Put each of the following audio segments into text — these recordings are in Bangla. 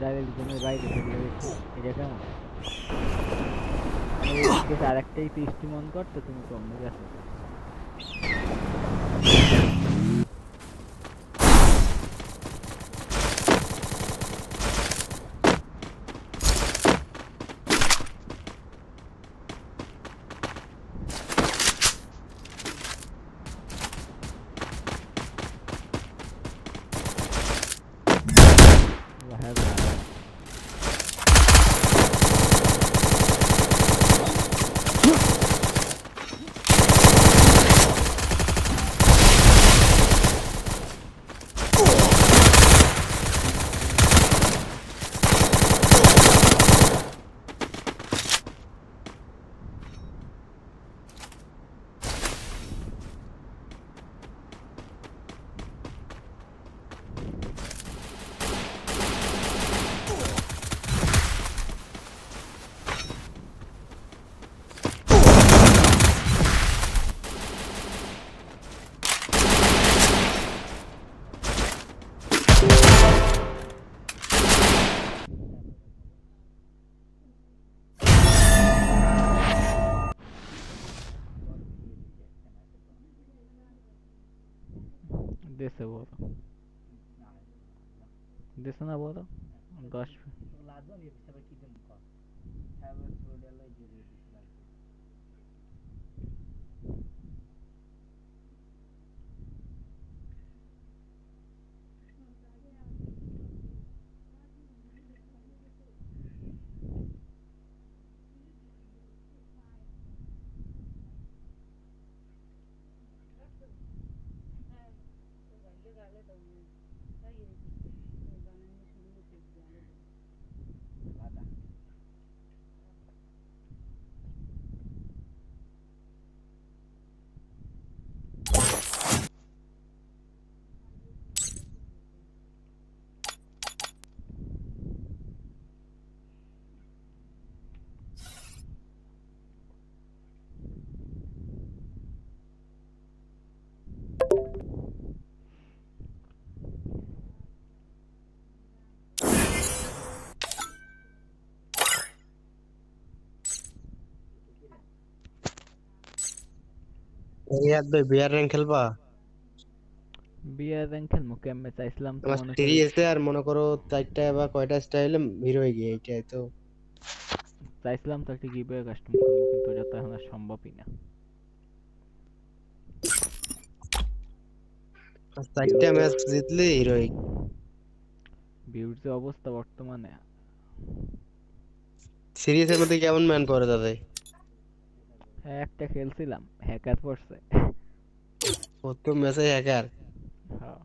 ডাইরেক্ট জমির বাইরে ফেলে রেখে এটা কেমন আমি এদিকে আরেকটাই তো देश से हुआ था। देश ना हुआ था? நடத்தவும் தான் இருக்குது রিয়াদ ভাই বিয়ার র্যাঙ্ক খেলবা? বিয়ার র্যাঙ্ক খেলব কেমনে চাইছিলাম তো মনে করি এসে আর মনে করো চারটা বা কয়টা স্টাইলে হিরো হয়ে গিয়ে এইটাই তো। চাইছিলাম তো একটা গিভওয়ে কাস্টম করব কিন্তু তো এখন আর সম্ভবই না। চারটা ম্যাচ জিতলে হিরো বিউর যে অবস্থা বর্তমানে। সিরিজের মধ্যে কেমন ম্যান পড়ে তাদের? হ্যাঁ, একটা খেলছিলাম হ্যাকার পড়ছে প্রথম ম্যাচে হ্যাকার হ্যাঁ।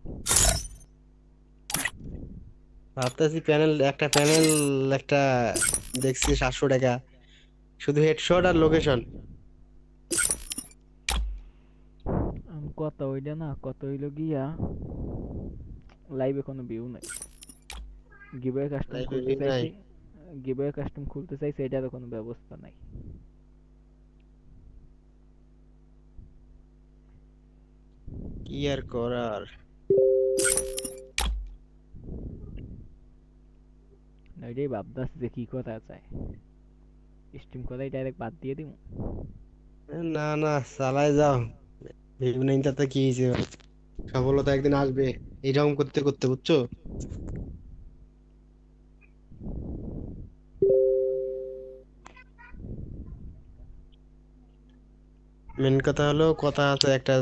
ভাবতেছি প্যানেল একটা প্যানেল একটা দেখছি সাতশো টাকা। শুধু হেডশট আর লোকেশন আম কত ওইটা না কত হইল গিয়া লাইভে কোনো ভিউ নাই। গিভওয়ে কাস্টম খুলতে? চাইছি গিভওয়ে কাস্টম খুলতে চাইছি এটারও কোনো ব্যবস্থা নাই। কি আর করার? ওইটাই ভাবতেছি যে কি করা যায় স্ট্রিম করাই ডাইরেক্ট বাদ দিয়ে দিব না না চালাই যাও। ভেবে নেই তাতে কি হয়েছে? সফলতা একদিন আসবে এইরকম করতে করতে বুঝছ? মেন কথা হলো কথা আছে একটা